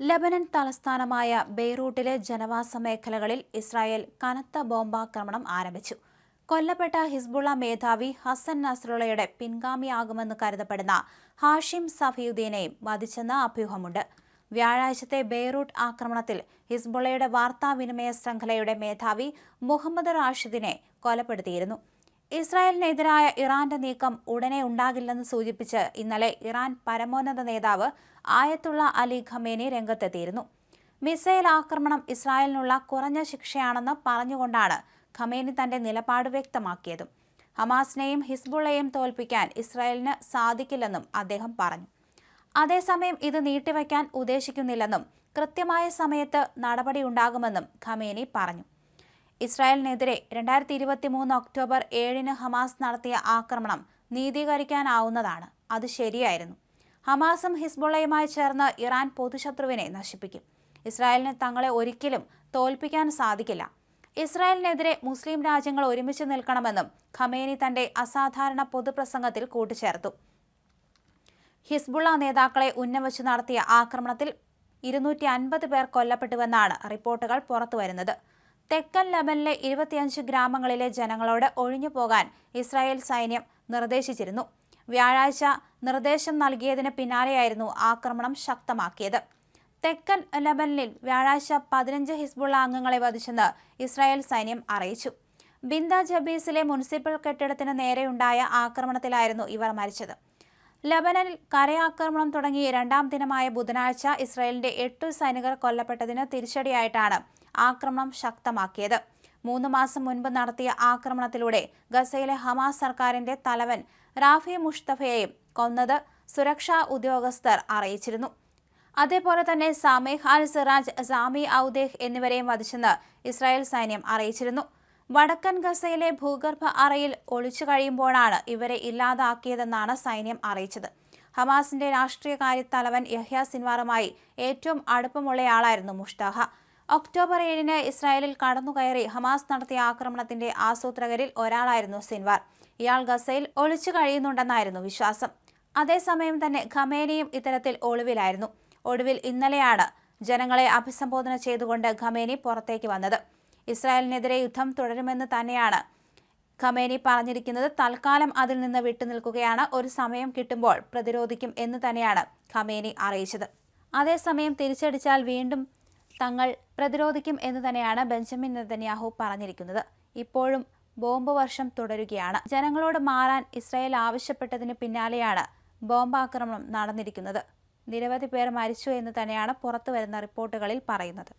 Lebanon തലസ്ഥാനമായ ബെയ്റൂട്ടിലെ ജനവാസ മേഖലകളിൽ ഇസ്രായേൽ കനത്ത ബോംബാക്രമണം ആരംഭിച്ചു. കൊല്ലപ്പെട്ട ഹിസ്ബുള്ള മേധാവി ഹസൻ നസ്രുള്ളയുടെ പിൻഗാമിയാകുമെന്ന് കരുതപ്പെടുന്ന ഹാഷിം സഫിയുദ്ദീനെയും വധിച്ചെന്ന് അഭ്യൂഹമുണ്ട്. വ്യാഴാഴ്ചത്തെ ബെയ്റൂട്ട് ആക്രമണത്തിൽ ഹിസ്ബുള്ളയുടെ വാർത്താവിനിമയ ശൃംഖലയുടെ മേധാവി മുഹമ്മദ് റാഷിദിനെ കൊലപ്പെടുത്തിയിരുന്നു. ഇസ്രായേലിനെതിരായ ഇറാന്റെ നീക്കം ഉടനെ ഉണ്ടാകില്ലെന്ന് സൂചിപ്പിച്ച് ഇന്നലെ ഇറാൻ പരമോന്നത നേതാവ് ആയത്തുള്ള അലി ഖമേനി രംഗത്തെത്തിയിരുന്നു. മിസൈൽ ആക്രമണം ഇസ്രായേലിനുള്ള കുറഞ്ഞ ശിക്ഷയാണെന്ന് പറഞ്ഞുകൊണ്ടാണ് ഖമേനി തന്റെ നിലപാട് വ്യക്തമാക്കിയതും. ഹമാസിനെയും ഹിസ്ബുള്ളയെയും തോൽപ്പിക്കാൻ ഇസ്രായേലിന് സാധിക്കില്ലെന്നും അദ്ദേഹം പറഞ്ഞു. അതേസമയം ഇത് നീട്ടിവയ്ക്കാൻ ഉദ്ദേശിക്കുന്നില്ലെന്നും കൃത്യമായ സമയത്ത് നടപടിയുണ്ടാകുമെന്നും ഖമേനി പറഞ്ഞു. ഇസ്രായേലിനെതിരെ രണ്ടായിരത്തി ഇരുപത്തി മൂന്ന് ഒക്ടോബർ ഏഴിന് ഹമാസ് നടത്തിയ ആക്രമണം നീതീകരിക്കാനാവുന്നതാണ്. അത് ശരിയായിരുന്നു. ഹമാസും ഹിസ്ബുള്ളയുമായി ചേർന്ന് ഇറാൻ പൊതുശത്രുവിനെ നശിപ്പിക്കും. ഇസ്രായേലിന് തങ്ങളെ ഒരിക്കലും തോൽപ്പിക്കാൻ സാധിക്കില്ല. ഇസ്രായേലിനെതിരെ മുസ്ലിം രാജ്യങ്ങൾ ഒരുമിച്ച് നിൽക്കണമെന്നും ഖമേനി തന്റെ അസാധാരണ പൊതുപ്രസംഗത്തിൽ കൂട്ടിച്ചേർത്തു. ഹിസ്ബുള്ള നേതാക്കളെ ഉന്നവച്ച് നടത്തിയ ആക്രമണത്തിൽ ഇരുന്നൂറ്റി അൻപത് പേർ കൊല്ലപ്പെട്ടുവെന്നാണ് റിപ്പോർട്ടുകൾ പുറത്തുവരുന്നത്. തെക്കൻ ലബനിലെ ഇരുപത്തിയഞ്ച് ഗ്രാമങ്ങളിലെ ജനങ്ങളോട് ഒഴിഞ്ഞു പോകാൻ ഇസ്രായേൽ സൈന്യം നിർദ്ദേശിച്ചിരുന്നു. വ്യാഴാഴ്ച നിർദ്ദേശം നൽകിയതിന് പിന്നാലെയായിരുന്നു ആക്രമണം ശക്തമാക്കിയത്. തെക്കൻ ലബനിൽ വ്യാഴാഴ്ച പതിനഞ്ച് ഹിസ്ബുള്ള അംഗങ്ങളെ വധിച്ചെന്ന് ഇസ്രായേൽ സൈന്യം അറിയിച്ചു. ബിന്ദ ജബീസിലെ മുനിസിപ്പൽ കെട്ടിടത്തിന് നേരെയുണ്ടായ ആക്രമണത്തിലായിരുന്നു ഇവർ മരിച്ചത്. ലബനനിൽ കരയാക്രമണം തുടങ്ങി രണ്ടാം ദിനമായ ബുധനാഴ്ച ഇസ്രായേലിന്റെ എട്ടു സൈനികർ കൊല്ലപ്പെട്ടതിന് തിരിച്ചടിയായിട്ടാണ് ആക്രമണം ശക്തമാക്കിയത്. മൂന്ന് മാസം മുൻപ് നടത്തിയ ആക്രമണത്തിലൂടെ ഗസയിലെ ഹമാസ് സർക്കാരിന്റെ തലവൻ റാഫി മുഷ്തഫയെയും കൊന്നത് സുരക്ഷാ ഉദ്യോഗസ്ഥർ അറിയിച്ചിരുന്നു. അതേപോലെ തന്നെ സാമേഹ് അൽ സിറാജ് സാമി ഔദേഹ് എന്നിവരെയും വധിച്ചെന്ന് ഇസ്രായേൽ സൈന്യം അറിയിച്ചിരുന്നു. വടക്കൻ ഗസയിലെ ഭൂഗർഭ അറയിൽ ഒളിച്ചു കഴിയുമ്പോഴാണ് ഇവരെ ഇല്ലാതാക്കിയതെന്നാണ് സൈന്യം അറിയിച്ചത്. ഹമാസിന്റെ രാഷ്ട്രീയകാര്യ തലവൻ യഹ്യ സിൻവാറുമായി ഏറ്റവും അടുപ്പമുള്ളയാളായിരുന്നു മുഷ്താഹ. ഒക്ടോബർ ഏഴിന് ഇസ്രായേലിൽ കടന്നുകയറി ഹമാസ് നടത്തിയ ആക്രമണത്തിന്റെ ആസൂത്രകരിൽ ഒരാളായിരുന്നു സിൻവാർ. ഇയാൾ ഗസയിൽ ഒളിച്ചു കഴിയുന്നുണ്ടെന്നായിരുന്നു വിശ്വാസം. അതേസമയം തന്നെ ഖമേനിയും ഇത്തരത്തിൽ ഒളിവിലായിരുന്നു. ഒടുവിൽ ഇന്നലെയാണ് ജനങ്ങളെ അഭിസംബോധന ചെയ്തുകൊണ്ട് ഖമേനി പുറത്തേക്ക് വന്നത്. ഇസ്രായേലിനെതിരെ യുദ്ധം തുടരുമെന്ന് തന്നെയാണ് ഖമേനി പറഞ്ഞിരിക്കുന്നത്. തൽക്കാലം അതിൽ നിന്ന് വിട്ടുനിൽക്കുകയാണ്. ഒരു സമയം കിട്ടുമ്പോൾ പ്രതിരോധിക്കും എന്ന് തന്നെയാണ് ഖമേനി അറിയിച്ചത്. അതേസമയം തിരിച്ചടിച്ചാൽ വീണ്ടും തങ്ങൾ പ്രതിരോധിക്കും എന്ന് തന്നെയാണ് ബെഞ്ചമിൻ നെതന്യാഹു പറഞ്ഞിരിക്കുന്നത്. ഇപ്പോഴും ബോംബ് വർഷം തുടരുകയാണ്. ജനങ്ങളോട് മാറാൻ ഇസ്രായേൽ ആവശ്യപ്പെട്ടതിന് പിന്നാലെയാണ് ബോംബാക്രമണം നടന്നിരിക്കുന്നത്. നിരവധി പേർ മരിച്ചു എന്ന് തന്നെയാണ് പുറത്തുവരുന്ന റിപ്പോർട്ടുകളിൽ പറയുന്നത്.